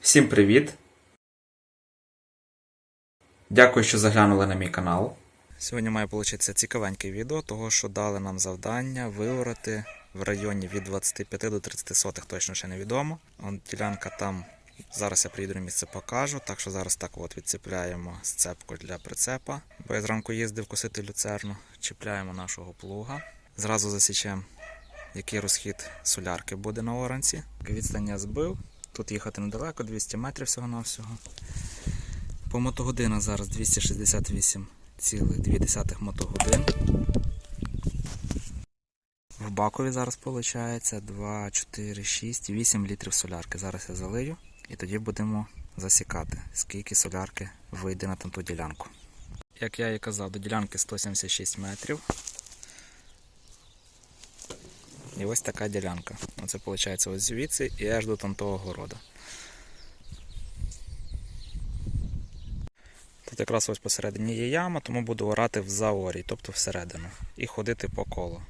Всім привіт! Дякую, що заглянули на мій канал. Сьогодні має получитися цікавеньке відео, того що дали нам завдання виорати в районі від 25 до 30 сотих, точно ще невідомо. Он ділянка там. Зараз я приїду на місце покажу, так що зараз так от відцепляємо сцепку для прицепа. Бо я зранку їздив косити люцерну, чіпляємо нашого плуга. Зразу засічемо, який розхід солярки буде на оранці. Відстань я збив. Тут їхати недалеко, 200 метрів всього-навсього. По мотогодинах зараз 268,2 мотогодин. В бакові зараз виходить 2, 4, 6, 8 літрів солярки. Зараз я залию і тоді будемо засікати, скільки солярки вийде на ту ділянку. Як я і казав, до ділянки 176 метрів. І ось така ділянка. Оце виходить ось звідси і аж до там городу. Тут якраз ось посередині є яма, тому буду орати в заорі, тобто всередину, і ходити по колу.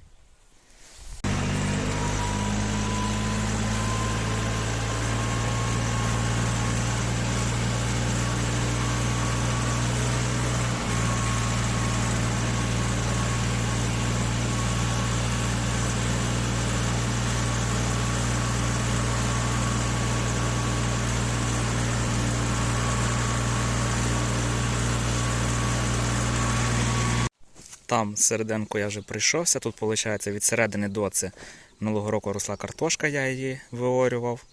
Там серединку я вже прийшовся. Тут, виходить, від середини до це минулого року росла картошка, я її виорював.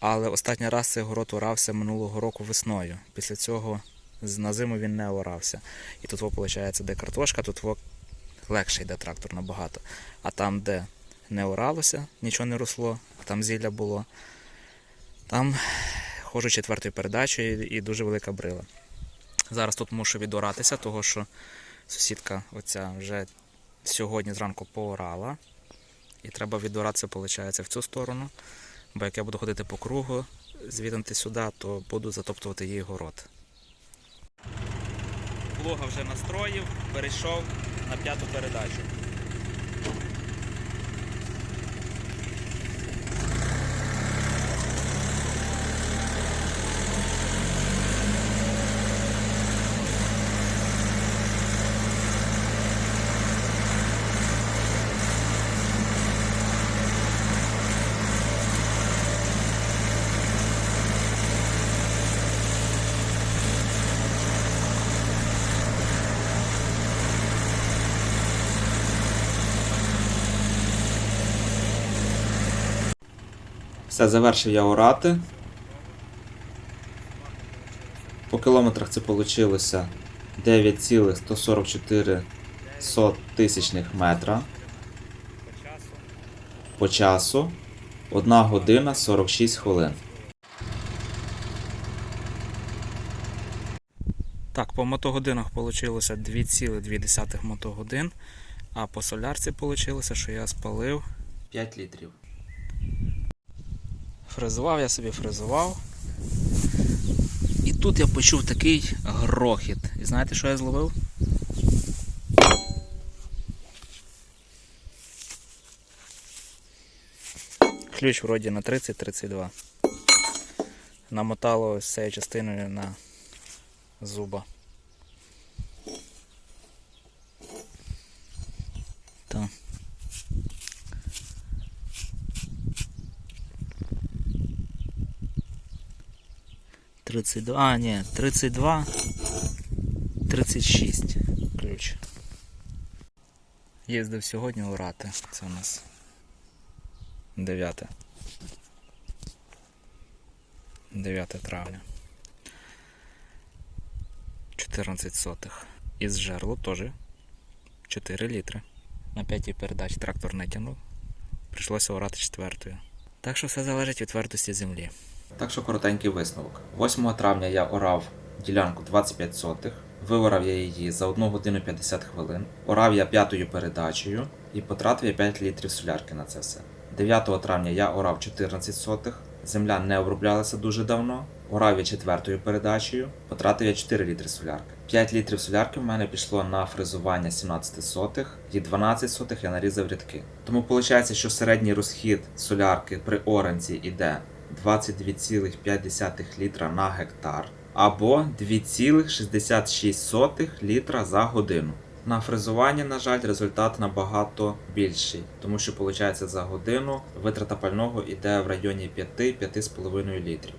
Але останній раз цей город орався минулого року весною. Після цього на зиму він не орався. І тут, виходить, де картошка, тут легше йде трактор набагато. А там, де не оралося, нічого не росло, там зілля було. Там ходжу четвертою передачею і дуже велика брила. Зараз тут мушу відоратися, того що сусідка оця вже сьогодні зранку поорала. І треба відбиратися виходить, в цю сторону. Бо як я буду ходити по кругу, звідти сюди, то буду затоптувати її город. Плуга вже настроїв, перейшов на п'яту передачу. Все, завершив я орати. По кілометрах це вийшло 9,144 тисячних метра. По часу 1 година 46 хвилин. Так, по мотогодинах вийшло 2,2 мотогодин, а по солярці вийшло, що я спалив 5 літрів. Фрезував я собі фрезував. І тут я почув такий грохіт. І знаєте, що я зловив? Ключ вроді на 30-32. Намотало ось цією частиною на зуба. 32. А, ні, 32, 36 ключ. Їздив сьогодні у рати. Це у нас 9. 9 травня. 14 сотих. Із жерлу теж 4 літри. На п'ятій передач трактор не тянув. Прийшлося орати четвертою. Так що все залежить від твердості землі. Так що коротенький висновок. 8 травня я орав ділянку 25 сотих. Виорав я її за 1 годину 50 хвилин. Орав я п'ятою передачею і потратив я 5 літрів солярки на це все. 9 травня я орав 14 сотих. Земля не оброблялася дуже давно. Орав я четвертою передачею, потратив я 4 літри солярки. 5 літрів солярки в мене пішло на фрезування 17 сотих і 12 сотих я нарізав рядки. Тому виходить, що середній розхід солярки при оранці йде 22,5 літра на гектар або 2,66 літра за годину. На фрезування, на жаль, результат набагато більший, тому що виходить за годину витрата пального йде в районі 5-5,5 літрів.